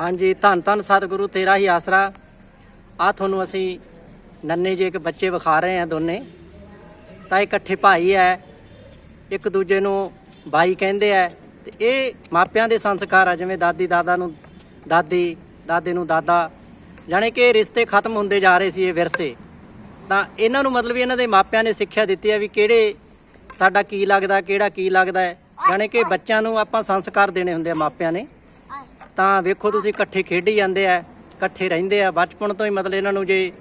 ਹਾਂਜੀ, ਧੰਨ ਧੰਨ ਸਤਿਗੁਰੂ, ਤੇਰਾ ਹੀ ਆਸਰਾ। ਆ ਤੁਹਾਨੂੰ ਅਸੀਂ ਨੰਨੇ ਜੇ ਇੱਕ ਬੱਚੇ ਵਿਖਾ ਰਹੇ ਆ ਦੋਨੇ। ਤਾਂ ਇਕੱਠੇ ਭਾਈ ਐ ਇੱਕ ਦੂਜੇ ਨੂੰ ਬਾਈ ਕਹਿੰਦੇ ਐ ਤੇ ਇਹ ਮਾਪਿਆਂ ਦੇ ਸੰਸਕਾਰ ਆ, ਜਿਵੇਂ ਦਾਦੀ ਦਾਦਾ ਨੂੰ ਦਾਦੀ, ਦਾਦੇ ਨੂੰ ਦਾਦਾ। ਜਾਣੀ ਕਿ ਰਿਸ਼ਤੇ ਖਤਮ ਹੁੰਦੇ ਜਾ ਰਹੇ ਸੀ ਇਹ ਵਿਰਸੇ। ਤਾਂ ਇਹਨਾਂ ਨੂੰ ਮਤਲਬ ਵੀ ਇਹਨਾਂ ਦੇ ਮਾਪਿਆਂ ਨੇ ਸਿੱਖਿਆ ਦਿੱਤੀ ਹੈ ਵੀ ਕਿਹੜੇ ਸਾਡਾ ਕੀ ਲੱਗਦਾ, ਕਿਹੜਾ ਕੀ ਲੱਗਦਾ ਹੈ। ਜਾਣੀ ਕਿ ਬੱਚਿਆਂ ਨੂੰ ਆਪਾਂ ਸੰਸਕਾਰ ਦੇਣੇ ਹੁੰਦੇ ਆ ਮਾਪਿਆਂ ਨੇ। ਤਾਂ ਵੇਖੋ ਤੁਸੀਂ ਇਕੱਠੇ ਖੇਡੀ ਜਾਂਦੇ ਆ, ਇਕੱਠੇ ਰਹਿੰਦੇ ਆ। ਬਚਪਨ ਤੋਂ ਹੀ ਮਤਲਬ ਇਹਨਾਂ ਨੂੰ ਜੇ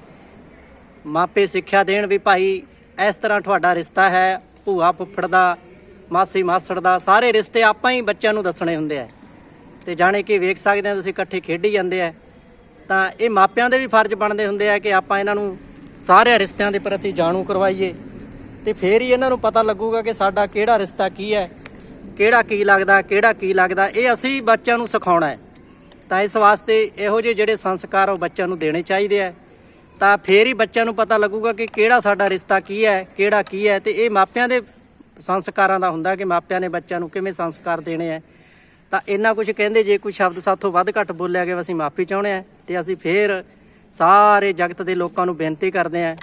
ਮਾਪੇ ਸਿੱਖਿਆ ਦੇਣ ਵੀ ਭਾਈ ਇਸ ਤਰ੍ਹਾਂ ਤੁਹਾਡਾ ਰਿਸ਼ਤਾ ਹੈ, ਭੂਆ ਫੁੱਫੜ ਦਾ, ਮਾਸੀ ਮਾਸੜ ਦਾ, ਸਾਰੇ ਰਿਸ਼ਤੇ ਆਪਾਂ ਹੀ ਬੱਚਿਆਂ ਨੂੰ ਦੱਸਣੇ ਹੁੰਦੇ ਆ। ਤੇ ਜਾਣੇ ਕਿ ਵੇਖ ਸਕਦੇ ਆ ਤੁਸੀਂ ਇਕੱਠੇ ਖੇਡੀ ਜਾਂਦੇ ਆ। ਤਾਂ ਇਹ ਮਾਪਿਆਂ ਦੇ ਵੀ ਫਰਜ਼ ਬਣਦੇ ਹੁੰਦੇ ਆ ਕਿ ਆਪਾਂ ਇਹਨਾਂ ਨੂੰ ਸਾਰੇ ਰਿਸ਼ਤਿਆਂ ਦੇ ਪ੍ਰਤੀ ਜਾਣੂ ਕਰਵਾਈਏ। ਤੇ ਫੇਰ ਹੀ ਇਹਨਾਂ ਨੂੰ ਪਤਾ ਲੱਗੂਗਾ ਕਿ ਸਾਡਾ ਕਿਹੜਾ ਰਿਸ਼ਤਾ ਕੀ ਹੈ, ਕਿਹੜਾ ਕੀ ਲੱਗਦਾ, ਕਿਹੜਾ ਕੀ ਲੱਗਦਾ, ਇਹ ਅਸੀਂ ਬੱਚਿਆਂ ਨੂੰ ਸਿਖਾਉਣਾ ਹੈ। ਤਾਂ ਇਸ ਵਾਸਤੇ ਇਹੋ ਜਿਹੇ ਜਿਹੜੇ ਸੰਸਕਾਰ ਉਹ ਬੱਚਿਆਂ ਨੂੰ ਦੇਣੇ ਚਾਹੀਦੇ ਆ। ਤਾਂ ਫੇਰ ਹੀ ਬੱਚਿਆਂ ਨੂੰ ਪਤਾ ਲੱਗੂਗਾ ਕਿ ਕਿਹੜਾ ਸਾਡਾ ਰਿਸ਼ਤਾ ਕੀ ਹੈ, ਕਿਹੜਾ ਕੀ ਹੈ ਤੇ ਇਹ ਮਾਪਿਆਂ ਦੇ ਸੰਸਕਾਰਾਂ ਦਾ ਹੁੰਦਾ ਕਿ ਮਾਪਿਆਂ ਨੇ ਬੱਚਿਆਂ ਨੂੰ ਕਿਵੇਂ ਸੰਸਕਾਰ ਦੇਣੇ ਆ। ਤਾਂ ਇੰਨਾ ਕੁਝ ਕਹਿੰਦੇ, ਜੇ ਕੋਈ ਸ਼ਬਦ ਸਾਥੋਂ ਵੱਧ ਘੱਟ ਬੋਲਿਆ ਗਿਆ, ਅਸੀਂ ਮਾਫੀ ਚਾਹੁੰਦੇ ਆ ਤੇ ਅਸੀਂ ਫੇਰ ਸਾਰੇ ਜਗਤ ਦੇ ਲੋਕਾਂ ਨੂੰ ਬੇਨਤੀ ਕਰਦੇ ਆ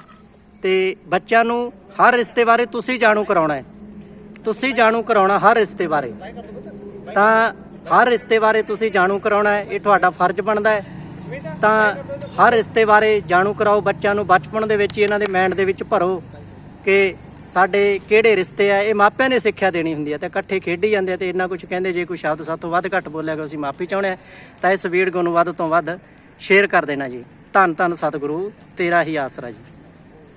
ਤੇ ਬੱਚਿਆਂ ਨੂੰ ਹਰ ਰਿਸ਼ਤੇ ਬਾਰੇ ਤੁਸੀਂ ਜਾਣੂ ਕਰਾਉਣਾ ਹੈ। ਤੁਸੀਂ ਜਾਣੂ ਕਰਾਉਣਾ ਹਰ ਰਿਸ਼ਤੇ ਬਾਰੇ। ਤਾਂ ਹਰ ਰਿਸ਼ਤੇ ਬਾਰੇ ਤੁਸੀਂ ਜਾਣੂ ਕਰਾਉਣਾ ਹੈ, ਇਹ ਤੁਹਾਡਾ ਫਰਜ਼ ਬਣਦਾ ਹੈ। ਤਾਂ ਹਰ ਰਿਸ਼ਤੇ ਬਾਰੇ ਜਾਣੂ ਕਰਾਓ, ਬੱਚਿਆਂ ਨੂੰ ਬਚਪਨ ਦੇ ਵਿੱਚ ਹੀ ਇਹਨਾਂ ਦੇ ਮਾਈਂਡ ਦੇ ਵਿੱਚ ਭਰੋ ਕਿ ਸਾਡੇ ਕਿਹੜੇ ਰਿਸ਼ਤੇ ਆ, ਇਹ ਮਾਪਿਆਂ ਨੇ ਸਿੱਖਿਆ ਦੇਣੀ ਹੁੰਦੀ ਹੈ ਤੇ ਇਕੱਠੇ ਖੇਡੀ ਜਾਂਦੇ ਆ ਤੇ ਇੰਨਾ ਕੁਝ ਕਹਿੰਦੇ, ਜੇ ਕੋਈ ਸ਼ਬਦ ਸਾਤੋਂ ਵੱਧ ਘੱਟ ਬੋਲਿਆ ਗਿਆ, ਅਸੀਂ ਮਾਫੀ ਚਾਹੁੰਦੇ ਆ ਤਾਂ ਇਸ ਵੀਡੀਓ ਨੂੰ ਵੱਧ ਤੋਂ ਵੱਧ ਸ਼ੇਅਰ ਕਰ ਦੇਣਾ ਜੀ। ਧੰਨ ਧੰਨ ਸਤਿਗੁਰੂ, ਤੇਰਾ ਹੀ ਆਸਰਾ ਜੀ।